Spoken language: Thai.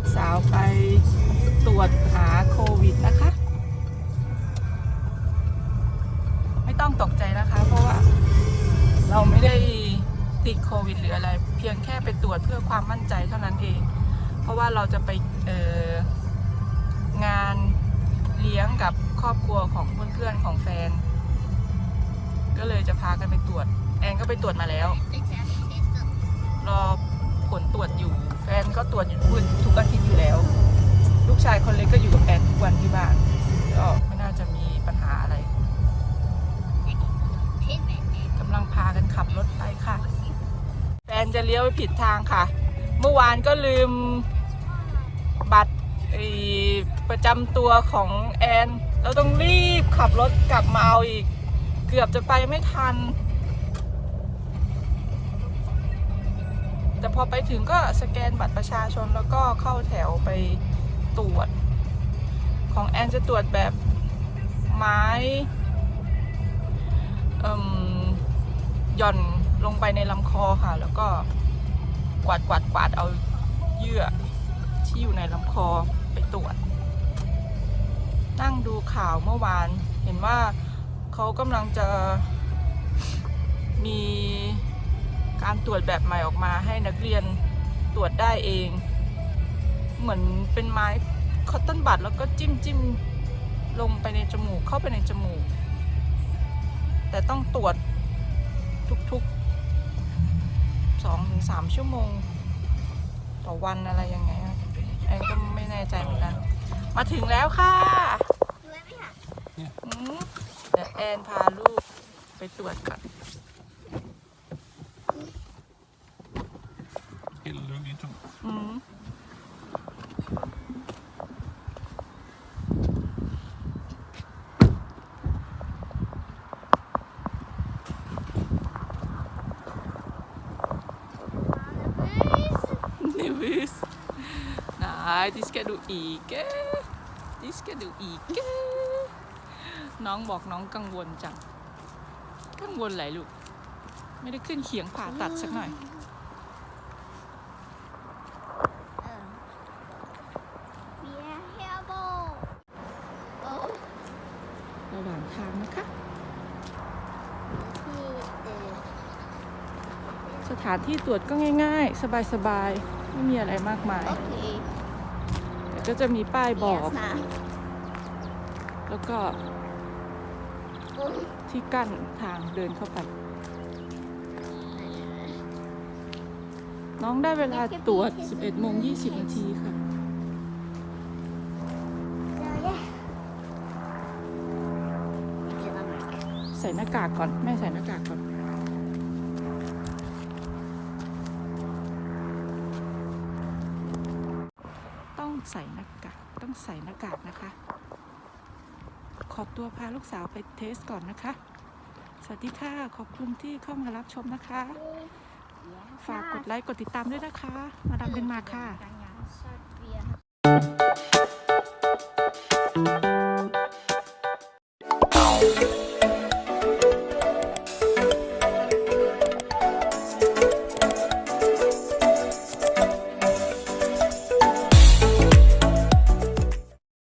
ลูกสาวไปตรวจหาโควิดนะคะ ไม่ต้องตกใจนะคะ เพราะว่าเราไม่ได้ติดโควิดหรืออะไร เพียงแค่ไปตรวจเพื่อความมั่นใจเท่านั้นเอง เพราะว่าเราจะไปงานเลี้ยงกับครอบครัวของเพื่อนๆของแฟน ก็เลยจะพากันไปตรวจ แอนก็ไปตรวจมาแล้ว รอผลตรวจอยู่ แฟนก็ตรวจอยู่ทุกอาทิตย์อยู่แล้ว ลูกชายคนเล็กก็อยู่กับแอนทุกวันที่บ้านก็ไม่น่าจะมีปัญหาอะไรกำลังพากันขับรถไปค่ะแฟนจะเลี้ยวไปผิดทางค่ะ เมื่อวานก็ลืมบัตรประจำตัวของแอน เราต้องรีบขับรถกลับมาเอาอีก เกือบจะไปไม่ทัน แต่พอไปถึงก็สแกนบัตรประชาชนแล้วก็เข้าแถวไปตรวจ ของแอนจะตรวจแบบไม้หย่อนลงไปในลำคอค่ะ แล้วก็กวาดกวาดกวาดเอาเยื่อที่อยู่ในลำคอไปตรวจ นั่งดูข่าวเมื่อวาน เห็นว่าเขากำลังจะ การตรวจแบบใหม่ออกมาให้นักเรียนตรวจได้เอง เหมือนเป็นไม้คอตตอนบัดแล้วก็จิ้มจิ้มลงไปในจมูกเข้าไปในจมูก แต่ต้องตรวจทุกๆสองถึงสามชั่วโมง ต่อวันอะไรยังไงอะแอนก็ไม่แน่ใจเหมือนกัน มาถึงแล้วค่ะอืมเดี๋ยวแอนพาลูกไปตรวจก่อน Helt lukket to. อืม Nervøs. Nej, det skal du ikke. Det skal du ikke. น้องบอกน้องกังวลจัง กังวลอะไรลูก ไม่ได้ขึ้นเขียงผ่าตัดสักหน่อย ระหว่างทางนะคะ สถานที่ตรวจก็ง่าย ๆ สบายๆ ไม่มีอะไรมากมายแต่ก็จะมีป้ายบอกแล้วก็ที่กั้นทางเดินเข้าไป น้องได้เวลาตรวจ 11โมง20 นาทีค่ะ ใส่หน้ากากก่อน แม่ใส่หน้ากากก่อน ต้องใส่หน้ากาก ต้องใส่หน้ากากนะคะ ขอตัวพาลูกสาวไปเทสก่อนนะคะ สวัสดีค่ะ ขอบคุณที่เข้ามารับชมนะคะ ฝากกดไลค์ กดติดตามด้วยนะคะ มาดามเดนมาค่ะ